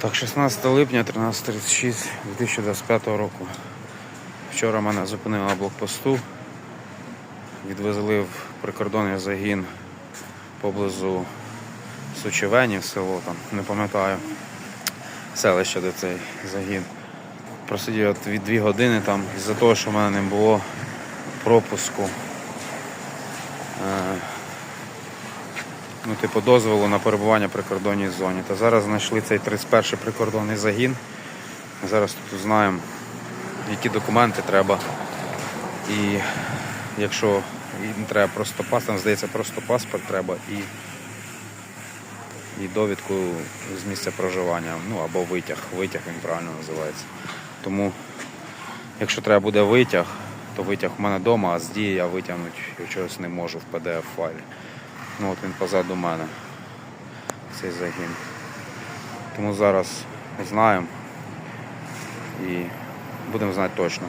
Так, 16 липня 13.36 2025 року. Вчора мене зупинили на блокпосту. Відвезли в прикордонний загін поблизу Сучевені, село там, не пам'ятаю. Селище, де цей загін. Просидів від 2 години там із-за того, що в мене не було пропуску. Ну, типу, дозволу на перебування в прикордонній зоні. Та зараз знайшли цей 31-й прикордонний загін. Зараз тут узнаємо, які документи треба. І якщо їм треба просто паспорт, там здається, просто паспорт треба і, і довідку з місця проживання. Ну або витяг. Витяг він правильно називається. Тому, якщо треба буде витяг, то витяг в мене вдома, а з дії я витягнути чогось не можу в PDF файлі. Ну от він позаду мене, цей загін. Тому зараз знаємо і будемо знати точно.